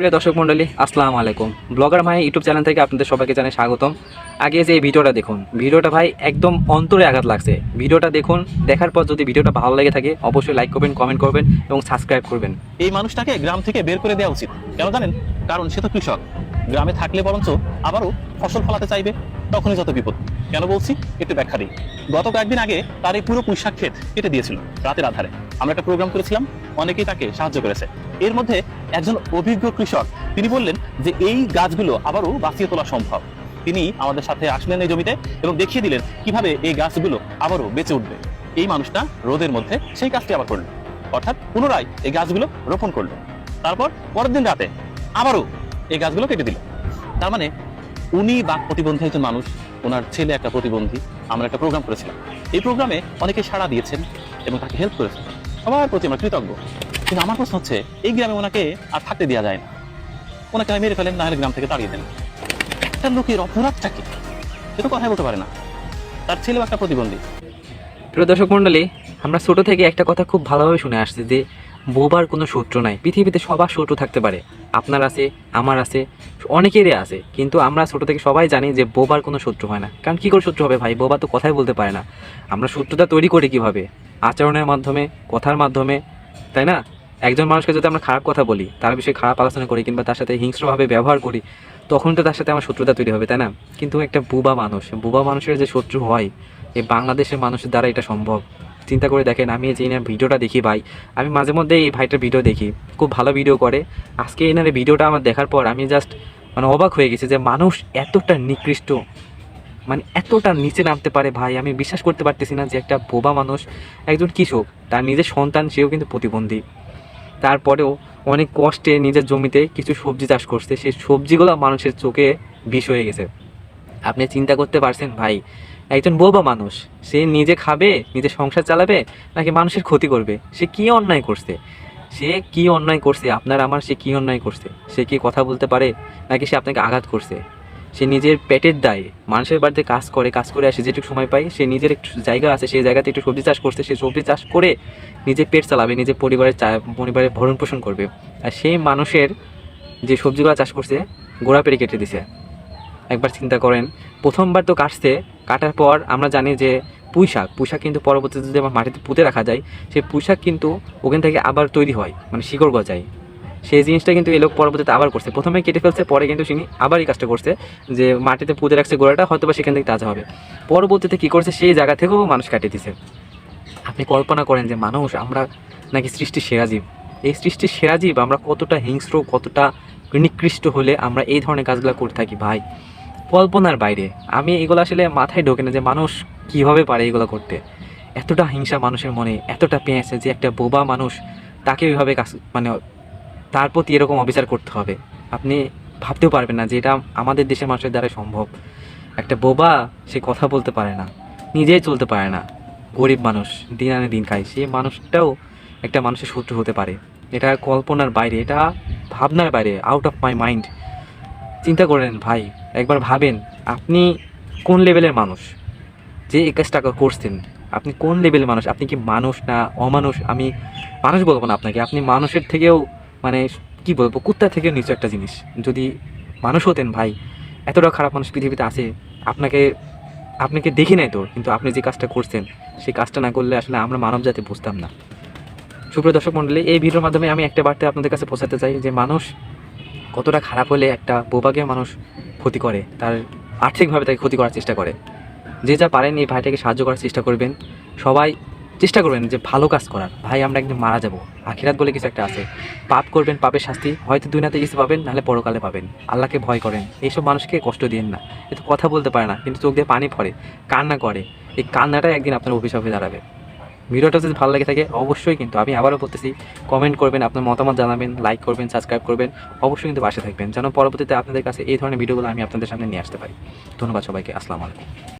প্রিয় দর্শক মণ্ডলী, আসসালামু আলাইকুম। ব্লগার ভাই ইউটিউব চ্যানেল থেকে আপনাদের সবাইকে জানাই স্বাগতম। আগে যে এই ভিডিওটা দেখুন, ভিডিওটা ভাই একদম অন্তরে আঘাত লাগছে। ভিডিওটা দেখুন, দেখার পর যদি ভিডিওটা ভালো লেগে থাকে, অবশ্যই লাইক করবেন কমেন্ট করবেন এবং সাবস্ক্রাইব করবেন। এই মানুষটাকে গ্রাম থেকে বের করে দেওয়া উচিত। কেন জানেন? কারণ সে তো কৃষক। গ্রামে থাকলে বরঞ্চ আবারও ফসল ফলাতে চাইবে, তখনই যত বিপদ। কেন বলছি? একটু ব্যাখ্যা দিই। গত কয়েকদিন আগে তার এই পুরো পুঁইশাক ক্ষেত কেটে দিয়েছিল, রাতের আধারে। আমরা একটা প্রোগ্রাম করেছিলাম অনেকেই তাকে সাহায্য করেছে। এর মধ্যে একজন অভিজ্ঞ কৃষক, তিনি বললেন যে এই গাছগুলো আবারও বাঁচিয়ে তোলা সম্ভব। তিনি আমাদের সাথে আসলেন এই জমিতে এবং দেখিয়ে দিলেন কীভাবে এই গাছগুলো আবারও বেঁচে উঠবে। এই মানুষটা রোদের মধ্যে সেই কাজটি আবার করল। অর্থাৎ পুনরায় এই গাছগুলো রোপণ করল। তারপর পরের দিন রাতে আবারও এই গাছগুলো কেটে দিল। তার মানে উনি বাক প্রতিবন্ধী একজন মানুষ, ওনার ছেলে একটা প্রতিবন্ধী, আমরা একটা প্রোগ্রাম করেছিলাম। এই প্রোগ্রামে অনেকে সাড়া দিয়েছেন এবং তাকে হেল্প করেছেন। সবার প্রতি আমরা কৃতজ্ঞ। কিন্তু আমার প্রশ্ন হচ্ছে, এই গ্রামে ওনাকে আর থাকতে দেওয়া যায় না। ওনাকে আমি মেরে ফেলেন না হলে গ্রাম থেকে তাড়িয়ে দেন। একটা লোকের অপরাধটা কি? সে তো কথাই বলতে পারে না। তার ছেলেও একটা প্রতিবন্ধী। প্রিয় দর্শক মণ্ডলী, আমরা ছোটো থেকে একটা কথা খুব ভালোভাবে শুনে আসছি যে বোবার কোনো সূত্র নাই। পৃথিবীতে সবার শত্রু থাকতে পারে। আপনার আছে, আমার আছে, অনেকেরই আছে। কিন্তু আমরা ছোট থেকে সবাই জানি যে বোবার কোনো শত্রু হয় না। কারণ কী করে শত্রু হবে ভাই? বোবা তো কথাই বলতে পারে না। আমরা শত্রুতা তৈরি করি কীভাবে? আচরণের মাধ্যমে, কথার মাধ্যমে, তাই না? একজন মানুষকে যদি আমরা খারাপ কথা বলি, তার বিষয়ে খারাপ আলোচনা করি কিংবা তার সাথে হিংস্রভাবে ব্যবহার করি, তখন তো তার সাথে আমার শত্রুতা তৈরি হবে, তাই না? কিন্তু একটা বুবা মানুষ, বুবা মানুষের যে শত্রু হয়, এই বাংলাদেশের মানুষের দ্বারা এটা সম্ভব। চিন্তা করে দেখেন, আমি যে এনার ভিডিওটা দেখি ভাই, আমি মাঝে মধ্যে এই ভাইটার ভিডিও দেখি, খুব ভালো ভিডিও করে। আজকে এনার ভিডিওটা আমার দেখার পর আমি জাস্ট মানে অবাক হয়ে গেছি যে মানুষ এতটা নিকৃষ্ট মানে এতটা নিচে নামতে পারে ভাই, আমি বিশ্বাস করতে পারতেছি না যে একটা বোবা মানুষ একজন কৃষক, তার নিজের সন্তান, সেও কিন্তু প্রতিবন্ধী। তারপরেও অনেক কষ্টে নিজের জমিতে কিছু সবজি চাষ করছে, সেই সবজিগুলো মানুষের চোখে বিষ হয়ে গেছে। আপনি চিন্তা করতে পারছেন ভাই একজন বোবা মানুষ, সে নিজে খাবে, নিজে সংসার চালাবে, নাকি মানুষের ক্ষতি করবে? সে কি অন্যায় করছে? সে কি অন্যায় করছে? আপনার, আমার সে কি অন্যায় করছে? সে কি কথা বলতে পারে? নাকি সে আপনাকে আঘাত করছে? সে নিজের পেটের দায়ে মানুষের বাড়িতে কাজ করে কাজ করে আসে, যেটুকু সময় পায়, সে নিজের একটু জায়গা আছে, সেই জায়গাতে একটু সবজি চাষ করছে, সে সবজি চাষ করে নিজে পেট চালাবে, নিজের পরিবারের পরিবারের ভরণ পোষণ করবে। আর সেই মানুষের যে সবজিগুলো চাষ করছে গোড়া পেরে কেটে দিছে। একবার চিন্তা করেন প্রথমবার তো কাটছে, কাটার পর আমরা জানি যে পুঁই শাক কিন্তু পরবর্তীতে যদি আমার মাটিতে পুঁতে রাখা যায়, সেই পুঁই শাক কিন্তু ওখান থেকে আবার তৈরি হয় মানে শিকড় গজায়। সেই জিনিসটা কিন্তু এই লোক পরবর্তীতে আবার করছে। প্রথমে কেটে ফেলছে, পরে কিন্তু তিনি আবার এই কাজটা করছে, যে মাটিতে পুঁতে রাখছে গোড়াটা হয়তো বা সেখান থেকে তাজা হবে। পরবর্তীতে কী করছে, সেই জায়গা থেকেও মানুষ কাটিয়ে দিছে। আপনি কল্পনা করেন যে মানুষ, আমরা নাকি সৃষ্টির সেরা জীব। এই সৃষ্টির সেরা জীব আমরা কতটা হিংস্র, কতটা নিকৃষ্ট হলে আমরা এই ধরনের কাজগুলো করে থাকি, ভাই? কল্পনার বাইরে। আমি এগুলো আসলে মাথায় ঢোকে না যে মানুষ কীভাবে পারে এগুলো করতে। এতটা হিংসা মানুষের মনে, এতটা পেঁয়াছে যে একটা বোবা মানুষ তাকে ওইভাবে কাজ মানে তার প্রতি এরকম অবিচার করতে হবে। আপনি ভাবতেও পারবেন না যে এটা আমাদের দেশের মানুষের দ্বারা সম্ভব। একটা বোবা, সে কথা বলতে পারে না, নিজেই চলতে পারে না। গরিব মানুষ, দিন আনে দিন খায়, সে মানুষটাও একটা মানুষের শত্রু হতে পারে। এটা কল্পনার বাইরে, এটা ভাবনার বাইরে আউট অফ মাই মাইন্ড চিন্তা করেন ভাই একবার ভাবেন, আপনি কোন লেভেলের মানুষ? যে এই কাজটা করছেন আপনি কোন লেভেলের মানুষ? আপনি কি মানুষ না অমানুষ? আমি মানুষ বলব না আপনাকে, আপনি মানুষের থেকেও মানে কি বলব কুত্তা থেকেও নিচু একটা জিনিস। যদি মানুষ হতেন ভাই, এতটা খারাপ মানুষ পৃথিবীতে আছে, আপনাকে আপনাকে দেখি নাই তো, কিন্তু আপনি যে কাজটা করছেন, সেই কাজটা না করলে আসলে আমরা মানব জাতি বুঝতাম না। সুপ্রিয় দর্শক মণ্ডলী এই ভিডিওর মাধ্যমে আমি একটা বার্তা আপনাদের কাছে পৌঁছাতে চাই যে মানুষ কতটা খারাপ হলে একটা বোবাকে মানুষ ক্ষতি করে, তার আর্থিকভাবে তাকে ক্ষতি করার চেষ্টা করে। যে যা পারেন এই ভাইটাকে সাহায্য করার চেষ্টা করবেন। সবাই চেষ্টা করবেন যে ভালো কাজ করার। ভাই, আমরা একদিন মারা যাব। আখিরাত বলে কিছু একটা আছে। পাপ করবেন, পাপের শাস্তি। হয়তো দুই নাতে কিছু পাবেন, নাহলে পরকালে পাবেন। আল্লাহকে ভয় করেন। এইসব মানুষকে কষ্ট দিন না। এ তো কথা বলতে পারে না, কিন্তু চোখ দিয়ে পানি পড়ে, কান্না করে। এই কান্নাটাই একদিন আপনার অভিশাপ দাঁড়াবে। ভিডিওটা যদি ভালো লাগে থাকে, অবশ্যই কিন্তু আমি আবারও বলতেছি কমেন্ট করবেন, আপনার মতামত জানাবেন লাইক করবেন সাবস্ক্রাইব করবেন, অবশ্যই কিন্তু পাশে থাকবেন, যেন পরবর্তীতে আপনাদের কাছে এই ধরনের ভিডিওগুলো আমি আপনাদের সামনে নিয়ে আসতে পারি। ধন্যবাদ সবাইকে, আসসালামু আলাইকুম।